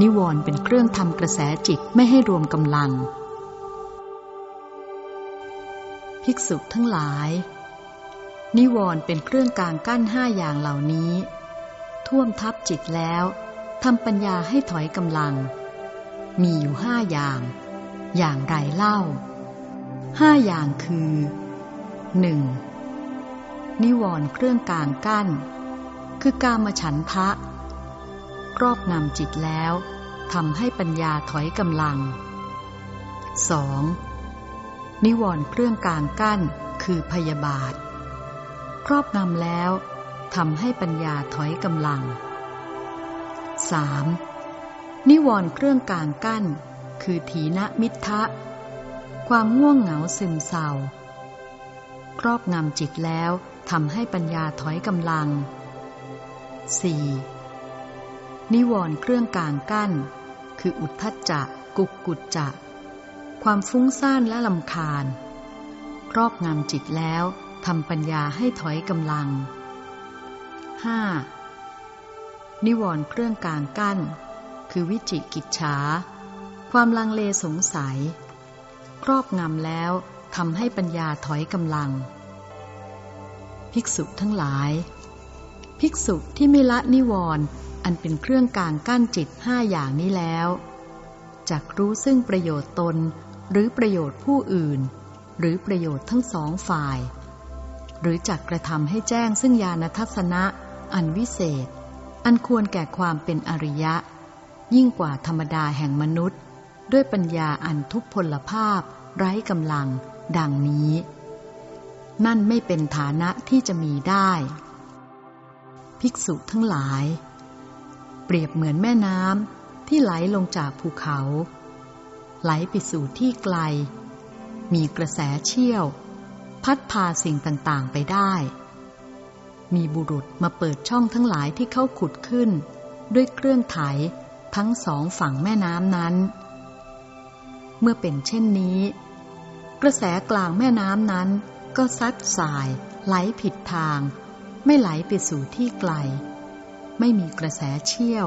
นิวรณ์เป็นเครื่องทำกระแสจิตไม่ให้รวมกำลัง ภิกษุทั้งหลาย นิวรณ์เป็นเครื่องกลางกั้นห้าอย่างเหล่านี้ ท่วมทับจิตแล้วทำปัญญาให้ถอยกำลัง มีอยู่ห้าอย่าง อย่างไรเล่าห้าอย่างคือหนึ่งนิวรณ์เครื่องกลางกั้น คือกามฉันทะ ครอบงำจิตแล้วทำให้ปัญญาถอยกำลัง 2. นิวรณ์เครื่องกลางกั้นคือพยาบาท ครอบงำแล้วทำให้ปัญญาถอยกำลัง 3. นิวรณ์เครื่องกลางกั้น คือถีนมิทะ ความง่วงเหงาซึมเศร้า ครอบงำจิตแล้วทำให้ปัญญาถอยกำลัง 4. นิวรณ์เครื่องกลางกั้น คืออุทธัจจะกุกกุจจะความฟุ้งซ่านและลำคาญ ครอบงำจิตแล้วทำปัญญาให้ถอยกำลัง 5. นิวรณ์เครื่องกลางกั้น คือวิจิกิจฉา ความลังเลสงสัย ครอบงำแล้วทำให้ปัญญาถอยกำลัง ภิกษุทั้งหลาย ภิกษุที่ไม่ละนิวรณ์ อันเป็นเครื่องกลางกั้นจิตห้าอย่างนี้แล้วจักรู้ซึ่งประโยชน์ตนหรือประโยชน์ผู้อื่น หรือประโยชน์ทั้งสองฝ่าย หรือจักกระทำให้แจ้งซึ่งญาณทัศนะ อันวิเศษ อันควรแก่ความเป็นอริยะ ยิ่งกว่าธรรมดาแห่งมนุษย์ ด้วยปัญญาอันทุพพลภาพ ไร้กำลัง ดังนี้ นั่นไม่เป็นฐานะที่จะมีได้ ภิกษุทั้งหลาย เปรียบเหมือนแม่น้ำที่ไหลลงจากภูเขา ไหลไปสู่ที่ไกล มีกระแสเชี่ยว พัดพาสิ่งต่างๆไปได้ มีบุรุษมาเปิดช่องทั้งหลายที่เขาขุดขึ้น ด้วยเครื่องไถทั้งสองฝั่งแม่น้ำนั้น เมื่อเป็นเช่นนี้ กระแสกลางแม่น้ำนั้นก็ซัดสาย ไหลผิดทาง ไม่ไหลไปสู่ที่ไกล ไม่มีกระแสเชี่ยว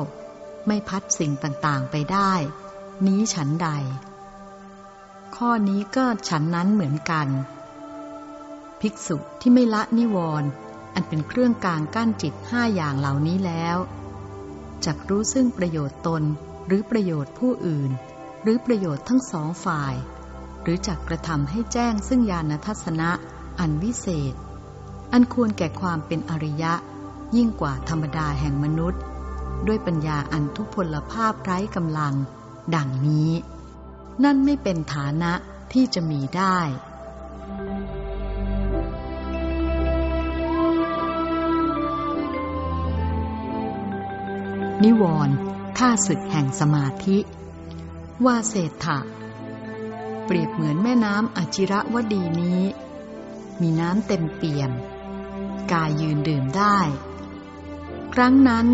ไม่พัดสิ่งต่างๆไปได้ นี้ฉันใด ข้อนี้ก็ฉันนั้นเหมือนกัน ภิกษุที่ไม่ละนิวรณ์อันเป็นเครื่องกลางกั้นจิตห้าอย่างเหล่านี้แล้วจักรู้ซึ่งประโยชน์ตนหรือประโยชน์ผู้อื่น หรือประโยชน์ทั้งสองฝ่าย หรือจักกระทำให้แจ้งซึ่งญาณทัศนะอันวิเศษ อันควรแก่ความเป็นอริยะ ยิ่งกว่าธรรมดาแห่งมนุษย์ ด้วยปัญญาอันทุพพลภาพไร้กำลัง ดังนี้ นั่นไม่เป็นฐานะที่จะมีได้นิวรณ์ข้าศึกแห่งสมาธิ ว่าเศรษฐะเปรียบเหมือนแม่น้ำอจิระวดีนี้ มีน้ำเต็มเปี่ยม กายยืนดื่มได้ ครั้งนั้น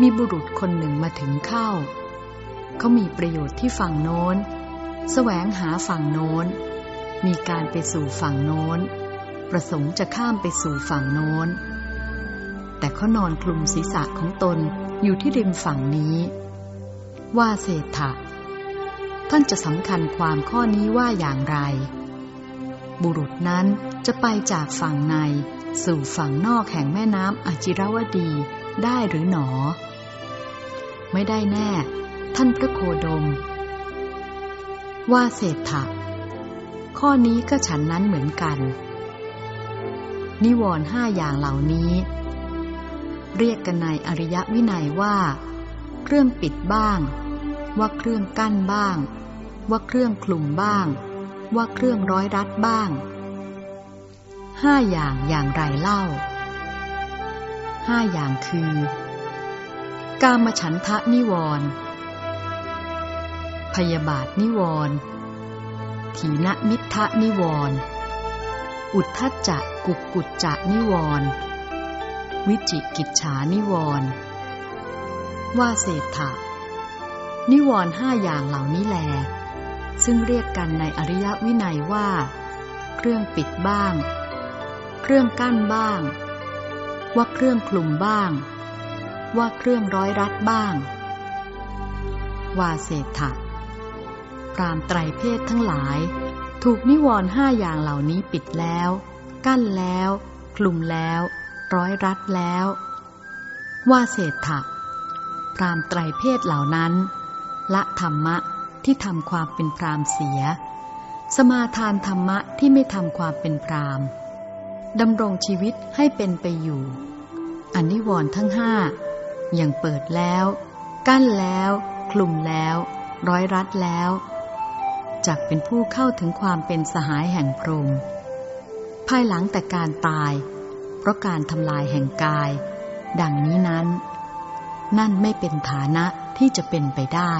มีบุรุษคนหนึ่งมาถึงเข้า เขามีประโยชน์ที่ฝั่งโน้น แสวงหาฝั่งโน้น มีการไปสู่ฝั่งโน้น ประสงค์จะข้ามไปสู่ฝั่งโน้น แต่เขานอนคลุมศีรษะของตนอยู่ที่ริมฝั่งนี้ ว่าเศรษฐะท่านจะสำคัญความข้อนี้ว่าอย่างไร บุรุษนั้นจะไปจากฝั่งใน สู่ฝั่งนอกแห่งแม่น้ำอจิรวดีได้หรือหนอ ไม่ได้แน่ ท่านพระโคดม ว่าเศรษฐะข้อนี้ก็ฉันนั้นเหมือนกัน นิวรณ์ห้าอย่างเหล่านี้ เรียกกันในอริยวินัยว่า เครื่องปิดบ้าง ว่าเครื่องกั้นบ้าง ว่าเครื่องคลุมบ้าง ว่าเครื่องร้อยรัดบ้าง ห้าอย่างอย่างไรเล่าห้าอย่างคือ กามฉันทะนิวรณ์พยาบาทนิวรณ์ถีนมิทะนิวรณ์อุทธจจะกุกกุจจะนิวรณ์วิจิกิจฉานิวรณ์ว่าเศรษฐะนิวรณ์ห้าอย่างเหล่านี้แล ซึ่งเรียกกันในอริยวินัยว่า เครื่องปิดบ้าง เครื่องกั้นบ้าง ว่าเครื่องคลุมบ้าง ว่าเครื่องร้อยรัดบ้าง วาเศษฐะพรามไตรเพศทั้งหลาย ถูกนิวรณ์ห้าอย่างเหล่านี้ปิดแล้ว กั้นแล้ว คลุมแล้ว ร้อยรัดแล้วว่าเศษฐะพรามไตรเพศเหล่านั้น ละธรรมะที่ทำความเป็นพรามเสีย สมาทานธรรมะที่ไม่ทำความเป็นพราม ดำรงชีวิตให้เป็นไปอยู่อนิวรณ์ทั้งห้าอย่างเปิดแล้ว กั้นแล้ว คลุมแล้ว ร้อยรัดแล้วจักเป็นผู้เข้าถึงความเป็นสหายแห่งพรหมภายหลังแต่การตาย เพราะการทำลายแห่งกาย ดังนี้นั้น นั่นไม่เป็นฐานะที่จะเป็นไปได้